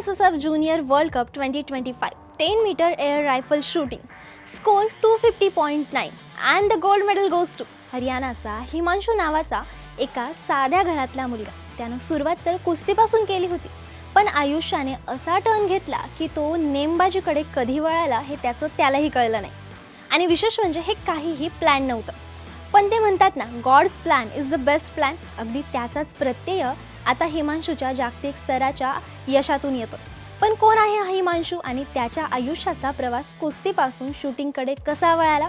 S junior world cup twenty twenty five ten metre air rifle shooting score two fifty point nine and the gold medal goes to हरियाणाचा Himanshu नावाचा एका साध्या घरातला मुलगा. त्यानं सुरुवात तर कुस्तीपासून केली होती पण आयुष्याने असा टर्न घेतला की तो नेमबाजीकडे कधी वळाला हे त्याचं त्यालाही कळलं नाही. आणि विशेष म्हणजे हे काहीही प्लॅन नव्हतं. पण ते म्हणतात ना God's plan is the best plan अगदी त्याचाच प्रत्यय आता हिमांशूच्या जागतिक स्तराच्या यशातून येतो. पण कोण आहे हा हिमांशू आणि त्याच्या आयुष्याचा प्रवास कुस्तीपासून शूटिंगकडे कसा वळाला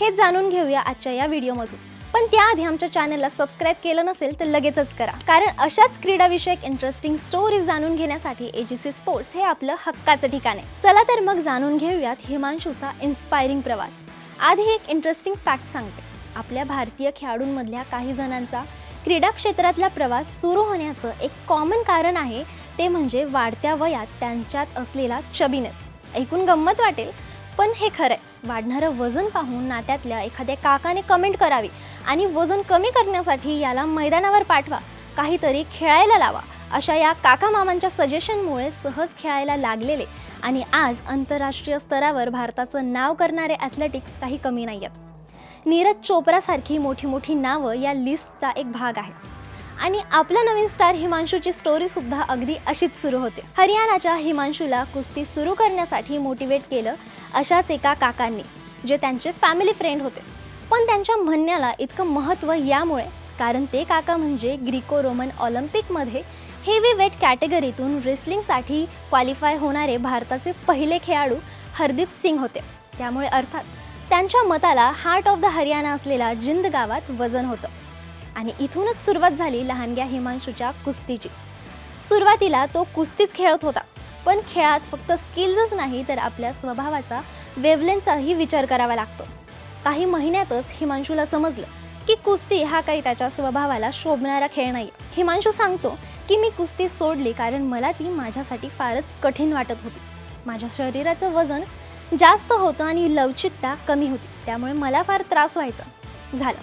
हे जाणून घेऊया आजच्या या व्हिडिओमधून पण त्याआधी आमच्या चॅनलला सबस्क्राईब केलं नसेल तर लगेचच करा. कारण अशाच क्रीडाविषयक इंटरेस्टिंग स्टोरीज जाणून घेण्यासाठी एजीसी स्पोर्ट्स हे आपलं हक्काचं ठिकाण आहे. चला तर मग जाणून घेऊयात हिमांशूचा इन्स्पायरिंग प्रवास. आधी एक इंटरेस्टिंग फॅक्ट सांगते. आपल्या भारतीय खेळाडूंमधल्या काही जणांचा क्रीडा क्षेत्रातला प्रवास सुरू होण्याचं एक कॉमन कारण आहे ते म्हणजे वाढत्या वयात त्यांच्यात असलेला चबीनेस ऐकून गंमत वाटेल? पण हे खरं आहे वाढणारं वजन पाहून नात्यातल्या एखाद्या काकाने कमेंट करावी आणि वजन कमी करण्यासाठी याला मैदानावर पाठवा. काहीतरी खेळायला लावा. अशा या काका मामांच्या सजेशनमुळे सहज खेळायला लागलेले. आणि आज आंतरराष्ट्रीय स्तरावर भारताचं नाव करणारे ॲथलेटिक्स काही कमी नाही आहेत नीरज चोप्रासारखी मोठी मोठी नावं या लिस्टचा एक भाग आहे. आणि आपला नवीन स्टार हिमांशूची स्टोरी सुद्धा अगदी अशीच सुरू होते. हरियाणाच्या हिमांशूला कुस्ती सुरू करण्यासाठी मोटिवेट केलं अशाच एका काकांनी जे त्यांचे फॅमिली फ्रेंड होते. पण त्यांच्या म्हणण्याला इतकं महत्त्व यामुळे कारण ते काका म्हणजे ग्रीको रोमन ऑलिम्पिकमध्ये हेवी वेट कॅटेगरीतून रेसलिंगसाठी क्वालिफाय होणारे भारताचे पहिले खेळाडू हरदीप सिंग होते. त्यामुळे अर्थात त्यांच्या मताला हार्ट ऑफ द हरियाणा असलेला जिंद गावात वजन होतं. आणि इथूनच सुरुवात झाली लहानग्या हिमांशूच्या कुस्तीची. सुरुवातीला तो कुस्तीच खेळत होता पण खेळात फक्त स्किल्सच नाही तर आपल्या स्वभावाचा वेवलेनचाही विचार करावा लागतो. काही महिन्यातच हिमांशूला समजलं की कुस्ती हा काही त्याच्या स्वभावाला शोभणारा खेळ नाही हिमांशू सांगतो की मी कुस्ती सोडली कारण मला ती माझ्यासाठी फारच कठीण वाटत होती. माझ्या शरीराचं वजन जास्त होतं आणि लवचिकता कमी होती. त्यामुळे मला फार त्रास व्हायचा. झालं.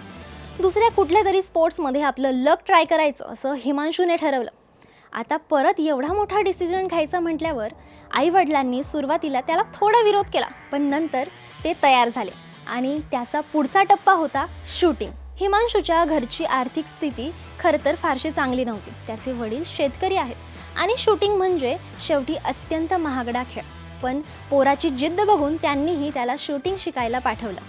दुसऱ्या कुठल्या तरी स्पोर्ट्समध्ये आपलं लक ट्राय करायचं असं हिमांशूने ठरवलं. आता परत एवढा मोठा डिसिजन घ्यायचा म्हटल्यावर आईवडिलांनी सुरुवातीला त्याला थोडा विरोध केला पण नंतर ते तयार झाले. आणि त्याचा पुढचा टप्पा होता शूटिंग. हिमांशूच्या घरची आर्थिक स्थिती खरं तर फारशी चांगली नव्हती. त्याचे वडील शेतकरी आहेत. आणि शूटिंग म्हणजे शेवटी अत्यंत महागडा खेळ. पण पोराची जिद्द बघून त्यांनीही त्याला शूटिंग शिकायला पाठवलं.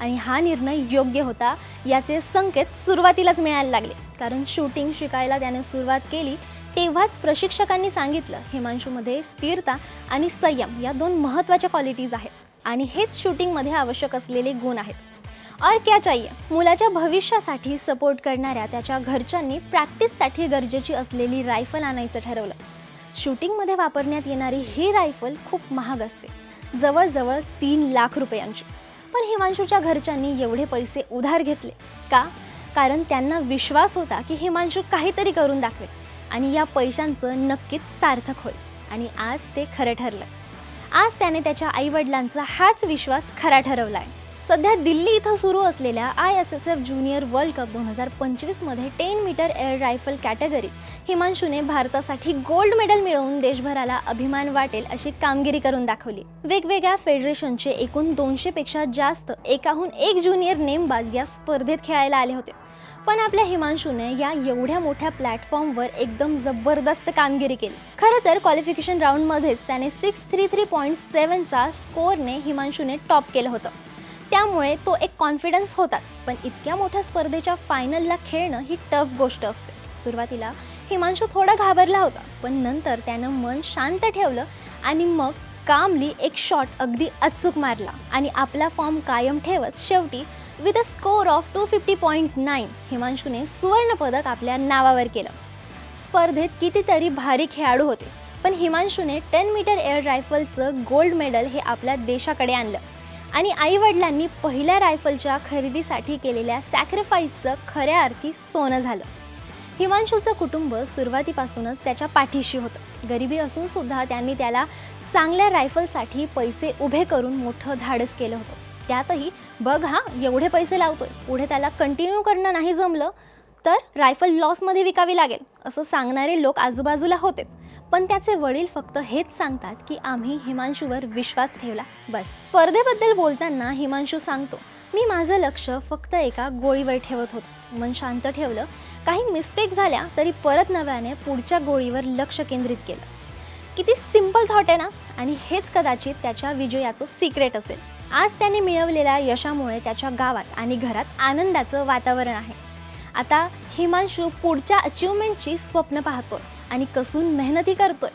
आणि हा निर्णय योग्य होता याचे संकेत सुरुवातीलाच मिळायला लागले. कारण शूटिंग शिकायला त्याने सुरुवात केली तेव्हाच प्रशिक्षकांनी सांगितलं हिमांशूमध्ये स्थिरता आणि संयम या दोन महत्त्वाच्या क्वालिटीज आहेत. आणि हेच शूटिंगमध्ये आवश्यक असलेले गुण आहेत. और क्या चाहिए मुलाच्या भविष्यासाठी सपोर्ट करणाऱ्या त्याच्या घरच्यांनी प्रॅक्टिससाठी गरजेची असलेली रायफल आणायचं ठरवलं. शूटिंगमध्ये वापरण्यात येणारी ही रायफल खूप महाग असते. जवळजवळ तीन लाख रुपयांची. पण हिमांशूच्या घरच्यांनी एवढे पैसे उधार घेतले का? कारण त्यांना विश्वास होता की हिमांशू काहीतरी करून दाखवेल आणि या पैशांचं नक्कीच सार्थक होईल. आणि आज ते खरं ठरलं. आज त्याने त्याच्या आईवडिलांचा हाच विश्वास खरा ठरवला आहे सध्या दिल्ली इथं सुरू असलेल्या I S S F junior world cup दोन हजार पंचवीसमध्ये टेन मीटर एअर रायफल कॅटेगरीत हिमांशूने भारतासाठी गोल्ड मेडल मिळवून देशभराला अभिमान वाटेल अशी कामगिरी करून दाखवली. वेगवेगळ्या फेडरेशनचे एकूण दोनशेपेक्षा जास्त एकाहून एक ज्युनियर नेमबाज या स्पर्धेत खेळायला आले होते. पण आपल्या हिमांशूने या एवढ्या मोठ्या प्लॅटफॉर्मवर एकदम जबरदस्त कामगिरी केली. खरं तर क्वालिफिकेशन राऊंडमध्येच त्याने सिक्स थ्री थ्री पॉईंट सेवनचा स्कोअरने हिमांशूने टॉप केलं होतं. त्यामुळे तो एक कॉन्फिडन्स होताच. पण इतक्या मोठ्या स्पर्धेच्या फायनलला खेळणं ही टफ गोष्ट असते. सुरुवातीला हिमांशू थोडा घाबरला होता पण नंतर त्यानं मन शांत ठेवलं आणि मग कामली एक शॉट अगदी अचूक मारला आणि आपला फॉर्म कायम ठेवत शेवटी with a score of two fifty point nine हिमांशूने सुवर्णपदक आपल्या नावावर केलं. स्पर्धेत कितीतरी भारी खेळाडू होते पण हिमांशूने टेन मीटर एअर रायफलचं गोल्ड मेडल हे आपल्या देशाकडे आणलं. आणि आईवडिलांनी पहिल्या रायफलच्या खरेदीसाठी केलेल्या सॅक्रिफाईसचं खऱ्या अर्थी सोनं झालं. हिमांशूचं कुटुंब सुरुवातीपासूनच त्याच्या पाठीशी होतं. गरिबी असून सुद्धा त्यांनी त्याला चांगल्या रायफलसाठी पैसे उभे करून मोठं धाडस केलं होतं. त्यातही बघ हा एवढे पैसे लावतोय. पुढे त्याला कंटिन्यू करणं नाही जमलं तर रायफल लॉसमध्ये विकावी लागेल. असं सांगणारे लोक आजूबाजूला होतेच. पण त्याचे वडील फक्त हेच सांगतात की आम्ही हिमांशूवर विश्वास ठेवला. बस. स्पर्धेबद्दल बोलताना हिमांशू सांगतो मी माझं लक्ष फक्त एका गोळीवर ठेवत होतो. मन शांत ठेवलं. काही मिस्टेक झाल्या तरी परत नव्याने पुढच्या गोळीवर लक्ष केंद्रित केलं. किती सिंपल थॉट आहे ना? आणि हेच कदाचित त्याच्या विजयाचं सिक्रेट असेल. आज त्याने मिळवलेल्या यशामुळे त्याच्या गावात आणि घरात आनंदाचं वातावरण आहे. आता हिमांशू पुढच्या अचिव्हमेंटची स्वप्न पाहतोय आणि कसून मेहनती करतोय.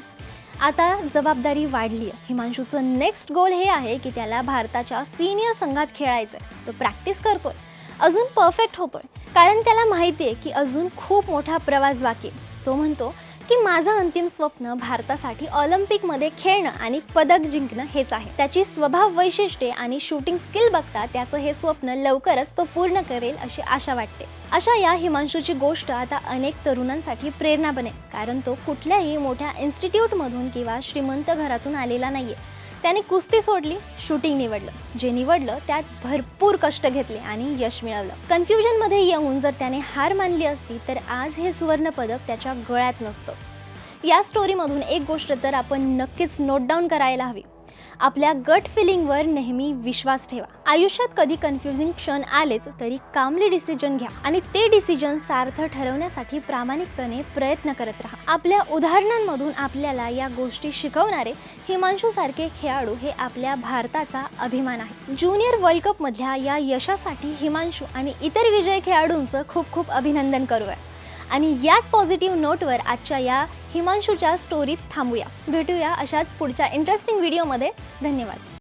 आता जबाबदारी वाढली आहे हिमांशूचं नेक्स्ट गोल हे आहे की त्याला भारताच्या सिनियर संघात खेळायचं आहे तो प्रॅक्टिस करतोय. अजून परफेक्ट होतोय. कारण त्याला माहिती आहे की अजून खूप मोठा प्रवास बाकी तो म्हणतो की माझं अंतिम स्वप्न भारतासाठी ऑलिम्पिकमध्ये खेळणं आणि पदक जिंकणं हेच आहे. त्याची स्वभाव वैशिष्ट्ये आणि शूटिंग स्किल बघता त्याचं हे स्वप्न लवकरच तो पूर्ण करेल अशी आशा वाटते. अशा या हिमांशूची गोष्ट आता अनेक तरुणांसाठी प्रेरणा बनेल. कारण तो कुठल्याही मोठ्या इन्स्टिट्यूटमधून किंवा श्रीमंत घरातून आलेला नाहीये. त्याने कुस्ती सोडली शूटिंग निवडलं. जे निवडलं त्यात भरपूर कष्ट घेतले आणि यश मिळवलं. कन्फ्युजनमध्ये येऊन जर त्याने हार मानली असती तर आज हे सुवर्ण पदक त्याच्या गळ्यात नसतं. या स्टोरीमधून एक गोष्ट तर आपण नक्कीच नोट डाऊन करायला हवी. आपल्या गट फिलिंगवर नेहमी विश्वास ठेवा. आयुष्यात कधी कन्फ्युजिंग क्षण आलेच तरी कामली डिसिजन घ्या आणि ते डिसिजन सार्थ ठरवण्यासाठी प्रामाणिकपणे प्रयत्न करत राहा. आपल्या उदाहरणांमधून आपल्याला या गोष्टी शिकवणारे हिमांशू सारखे खेळाडू हे आपल्या भारताचा अभिमान आहे ज्युनियर वर्ल्ड कप मधल्या या यशासाठी हिमांशू आणि इतर विजय खेळाडूंचं खूप खूप अभिनंदन करूया. आणि याच पॉझिटिव्ह नोटवर आजच्या या हिमांशूच्या स्टोरीत थांबूया. भेटूया अशाच पुढच्या इंटरेस्टिंग व्हिडिओमध्ये धन्यवाद.